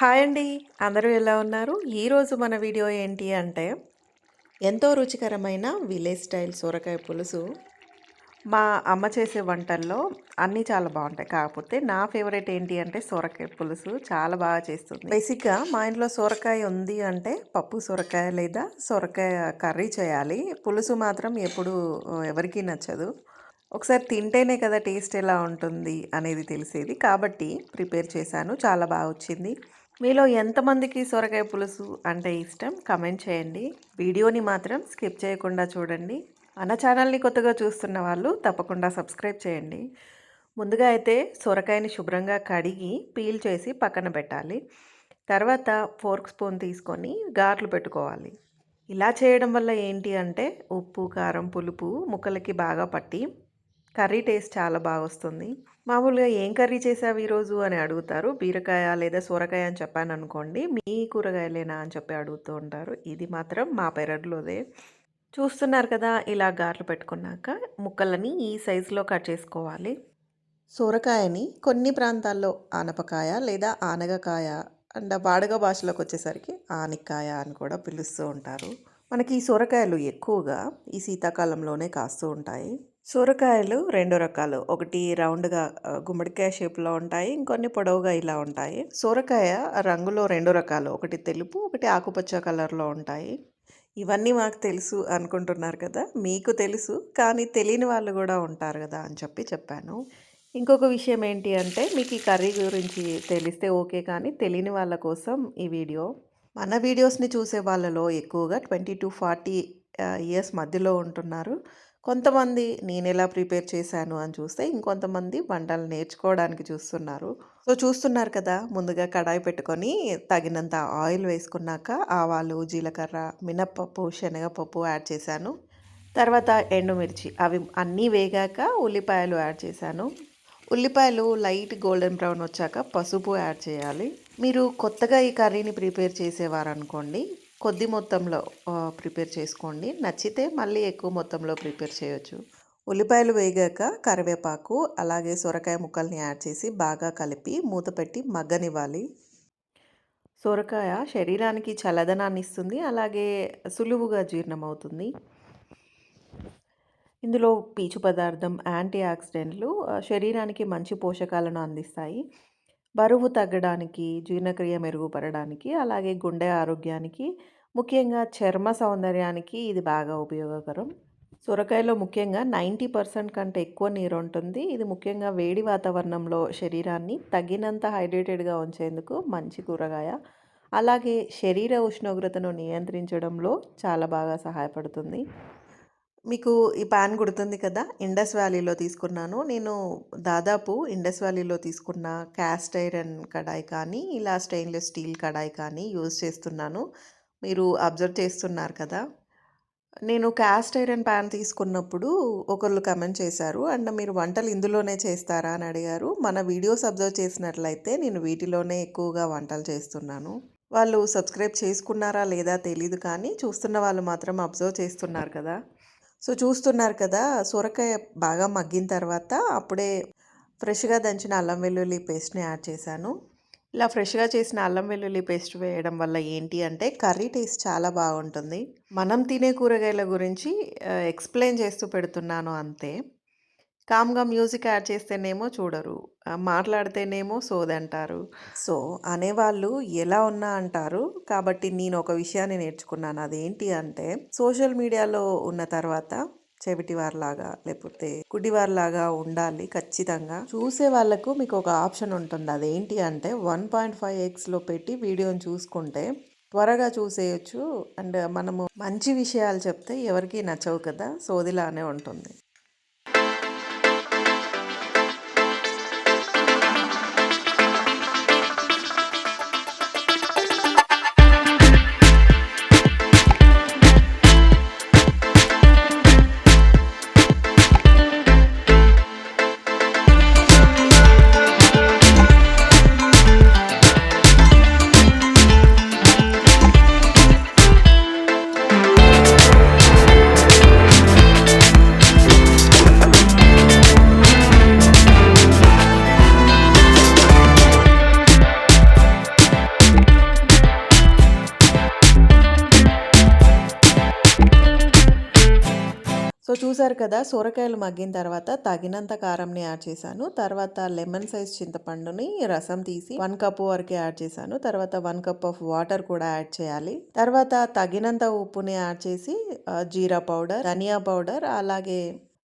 Hi అండి. అందరూ ఎలా ఉన్నారు? ఈరోజు మన వీడియో ఏంటి అంటే ఎంతో రుచికరమైన విలేజ్ స్టైల్ సొరకాయ పులుసు. మా అమ్మ చేసే వంటల్లో అన్నీ చాలా బాగుంటాయి. కాకపోతే నా ఫేవరెట్ ఏంటి అంటే సొరకాయ పులుసు చాలా బాగా చేస్తుంది. బేసిక్గా మా ఇంట్లో సొరకాయ ఉంది అంటే పప్పు సొరకాయ లేదా సొరకాయ కర్రీ చేయాలి. పులుసు మాత్రం ఎప్పుడు ఎవరికీ నచ్చదు. ఒకసారి తింటేనే కదా టేస్ట్ ఎలా ఉంటుంది అనేది తెలిసేది. కాబట్టి ప్రిపేర్ చేశాను. చాలా బాగా వచ్చింది. మీలో ఎంతమందికి సొరకాయ పులుసు అంటే ఇష్టం? కమెంట్ చేయండి. వీడియోని మాత్రం స్కిప్ చేయకుండా చూడండి. మన ఛానల్ని కొత్తగా చూస్తున్న వాళ్ళు తప్పకుండా సబ్స్క్రైబ్ చేయండి. ముందుగా అయితే సొరకాయని శుభ్రంగా కడిగి పీల్ చేసి పక్కన పెట్టాలి. తర్వాత ఫోర్క్ స్పూన్ తీసుకొని గార్లు పెట్టుకోవాలి. ఇలా చేయడం వల్ల ఏంటి అంటే ఉప్పు కారం పులుపు ముక్కలకి బాగా పట్టి కర్రీ టేస్ట్ చాలా బాగా వస్తుంది. మామూలుగా ఏం కర్రీ చేసావు ఈరోజు అని అడుగుతారు. బీరకాయ లేదా సొరకాయ అని చెప్పాను అనుకోండి మీ కూరగాయలేనా అని చెప్పి అడుగుతూ ఉంటారు. ఇది మాత్రం మా పెరట్లోదే. చూస్తున్నారు కదా ఇలా గార్లు పెట్టుకున్నాక ముక్కలని ఈ సైజులో కట్ చేసుకోవాలి. సొరకాయని కొన్ని ప్రాంతాల్లో ఆనపకాయ లేదా ఆనగకాయ అండ్ వాడగ భాషలోకి వచ్చేసరికి ఆనిక్కాయ అని కూడా పిలుస్తూ ఉంటారు. మనకి ఈ సొరకాయలు ఎక్కువగా ఈ శీతాకాలంలోనే కాస్తూ ఉంటాయి. సొరకాయలు రెండు రకాలు. ఒకటి రౌండ్గా గుమ్మడికాయ షేప్లో ఉంటాయి ఇంకొన్ని పొడవుగా ఇలా ఉంటాయి. సొరకాయ రంగులో రెండు రకాలు. ఒకటి తెలుపు ఒకటి ఆకుపచ్చ కలర్లో ఉంటాయి. ఇవన్నీ మాకు తెలుసు అనుకుంటున్నారు కదా? మీకు తెలుసు కానీ తెలియని వాళ్ళు కూడా ఉంటారు కదా అని చెప్పి చెప్పాను. ఇంకొక విషయం ఏంటి అంటే మీకు ఈ కర్రీ గురించి తెలిస్తే ఓకే కానీ తెలియని వాళ్ళ కోసం ఈ వీడియో. మన వీడియోస్ని చూసే వాళ్ళలో ఎక్కువగా ట్వంటీ టు ఫార్టీ ఇయర్స్ మధ్యలో ఉంటున్నారు. కొంతమంది నేను ఎలా ప్రిపేర్ చేశాను అని చూస్తే ఇంకొంతమంది వంటలు నేర్చుకోవడానికి చూస్తున్నారు. సో చూస్తున్నారు కదా ముందుగా కడాయి పెట్టుకొని తగినంత ఆయిల్ వేసుకున్నాక ఆవాలు జీలకర్ర మినప్పప్పు శనగపప్పు యాడ్ చేశాను. తర్వాత ఎండుమిర్చి అవి అన్నీ వేగాక ఉల్లిపాయలు యాడ్ చేశాను. ఉల్లిపాయలు లైట్ గోల్డెన్ బ్రౌన్ వచ్చాక పసుపు యాడ్ చేయాలి. మీరు కొత్తగా ఈ కర్రీని ప్రిపేర్ చేసేవారు అనుకోండి కొద్ది మొత్తంలో ప్రిపేర్ చేసుకోండి. నచ్చితే మళ్ళీ ఎక్కువ మొత్తంలో ప్రిపేర్ చేయొచ్చు. ఉల్లిపాయలు వేగాక కరివేపాకు అలాగే సొరకాయ ముక్కల్ని యాడ్ చేసి బాగా కలిపి మూత పెట్టి మగ్గనివ్వాలి. సొరకాయ శరీరానికి చల్లదనాన్ని ఇస్తుంది అలాగే సులువుగా జీర్ణమవుతుంది. ఇందులో పీచు పదార్థం యాంటీ ఆక్సిడెంట్లు శరీరానికి మంచి పోషకాలను అందిస్తాయి. బరువు తగ్గడానికి జీర్ణక్రియ మెరుగుపడడానికి అలాగే గుండె ఆరోగ్యానికి ముఖ్యంగా చర్మ సౌందర్యానికి ఇది బాగా ఉపయోగకరం. సొరకాయలో ముఖ్యంగా నైంటీ పర్సెంట్ కంటే ఎక్కువ నీరు ఉంటుంది ఇది ముఖ్యంగా వేడి వాతావరణంలో శరీరాన్ని తగినంత హైడ్రేటెడ్గా ఉంచేందుకు మంచి కూరగాయ. అలాగే శరీర ఉష్ణోగ్రతను నియంత్రించడంలో చాలా బాగా సహాయపడుతుంది. మీకు ఈ ప్యాన్ గుర్తుంది కదా? ఇండస్ వ్యాలీలో తీసుకున్నాను. నేను దాదాపు ఇండస్ వ్యాలీలో తీసుకున్న క్యాస్ట్ ఐరన్ కడాయి కానీ ఇలా స్టెయిన్లెస్ స్టీల్ కడాయి కానీ యూజ్ చేస్తున్నాను. మీరు అబ్జర్వ్ చేస్తున్నారు కదా? నేను క్యాస్ట్ ఐరన్ ప్యాన్ తీసుకున్నప్పుడు ఒకళ్ళు కమెంట్ చేశారు. అండ్ మీరు వంటలు ఇందులోనే చేస్తారా అని అడిగారు. మన వీడియోస్ అబ్జర్వ్ చేసినట్లయితే నేను వీటిలోనే ఎక్కువగా వంటలు చేస్తున్నాను. వాళ్ళు సబ్స్క్రైబ్ చేసుకున్నారా లేదా తెలీదు కానీ చూస్తున్న వాళ్ళు మాత్రం అబ్జర్వ్ చేస్తున్నారు కదా? సో చూస్తున్నారు కదా సొరకాయ బాగా మగ్గిన తర్వాత అప్పుడే ఫ్రెష్గా దంచిన అల్లం వెల్లుల్లి పేస్ట్ని యాడ్ చేశాను. ఇలా ఫ్రెష్గా చేసిన అల్లం వెల్లుల్లి పేస్ట్ వేయడం వల్ల ఏంటి అంటే కర్రీ టేస్ట్ చాలా బాగుంటుంది. మనం తినే కూరగాయల గురించి ఎక్స్ప్లెయిన్ చేస్తూ పెడుతున్నాను అంతే. కామ్గా మ్యూజిక్ యాడ్ చేస్తేనేమో చూడరు. మాట్లాడితేనేమో సోదంటారు. సో అనేవాళ్ళు ఎలా ఉన్నా అంటారు. కాబట్టి నేను ఒక విషయాన్ని నేర్చుకున్నాను. అదేంటి అంటే సోషల్ మీడియాలో ఉన్న తర్వాత చెవిటివారిలాగా లేకపోతే కుడివారిలాగా ఉండాలి ఖచ్చితంగా. చూసే వాళ్ళకు మీకు ఒక ఆప్షన్ ఉంటుంది. అదేంటి అంటే వన్ పాయింట్ ఫైవ్ ఎక్స్లో పెట్టి వీడియోని చూసుకుంటే త్వరగా చూసేయచ్చు. అండ్ మనము మంచి విషయాలు చెప్తే ఎవరికీ నచ్చవు కదా. సోదిలానే ఉంటుంది. చూసారు కదా సొరకాయలు మగ్గిన తర్వాత తగినంత కారంని యాడ్ చేశాను. తర్వాత లెమన్ సైజ్ చింతపండుని రసం తీసి వన్ కప్ వరకు యాడ్ చేశాను. తర్వాత వన్ కప్ ఆఫ్ వాటర్ కూడా యాడ్ చేయాలి. తర్వాత తగినంత ఉప్పుని యాడ్ చేసి జీరా పౌడర్ ధనియా పౌడర్ అలాగే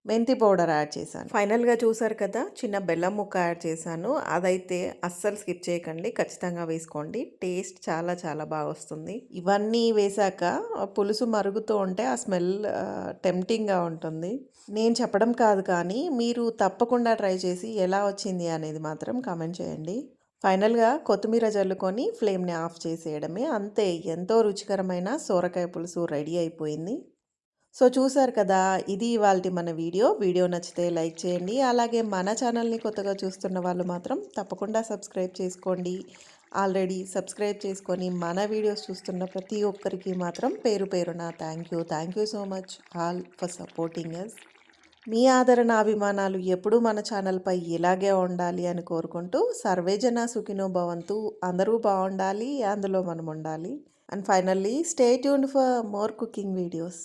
మెంతి పౌడర్ యాడ్ చేశాను. ఫైనల్గా చూసారు కదా చిన్న బెల్లం ముక్క యాడ్ చేశాను. అదైతే అస్సలు స్కిప్ చేయకండి ఖచ్చితంగా వేసుకోండి. టేస్ట్ చాలా చాలా బాగా వస్తుంది. ఇవన్నీ వేశాక పులుసు మరుగుతూ ఉంటే ఆ స్మెల్ టెంప్టింగ్గా ఉంటుంది. నేను చెప్పడం కాదు కానీ మీరు తప్పకుండా ట్రై చేసి ఎలా వచ్చింది అనేది మాత్రం కామెంట్ చేయండి. ఫైనల్గా కొత్తిమీర జల్లుకొని ఫ్లేమ్ని ఆఫ్ చేసేయడమే. అంతే ఎంతో రుచికరమైన సోరకాయ పులుసు రెడీ అయిపోయింది. సో చూసారు కదా ఇది ఇవాళ మన వీడియో. వీడియో నచ్చితే లైక్ చేయండి. అలాగే మన ఛానల్ని కొత్తగా చూస్తున్న వాళ్ళు మాత్రం తప్పకుండా సబ్స్క్రైబ్ చేసుకోండి. ఆల్రెడీ సబ్స్క్రైబ్ చేసుకొని మన వీడియోస్ చూస్తున్న ప్రతి ఒక్కరికి మాత్రం పేరు పేరున thank you. Thank you so much all for supporting us మీ ఆదరణ అభిమానాలు ఎప్పుడూ మన ఛానల్పై ఇలాగే ఉండాలి అని కోరుకుంటూ సర్వేజన సుఖినో భవంతు. అందరూ బాగుండాలి అందులో మనం ఉండాలి. And finally stay tuned for more cooking videos.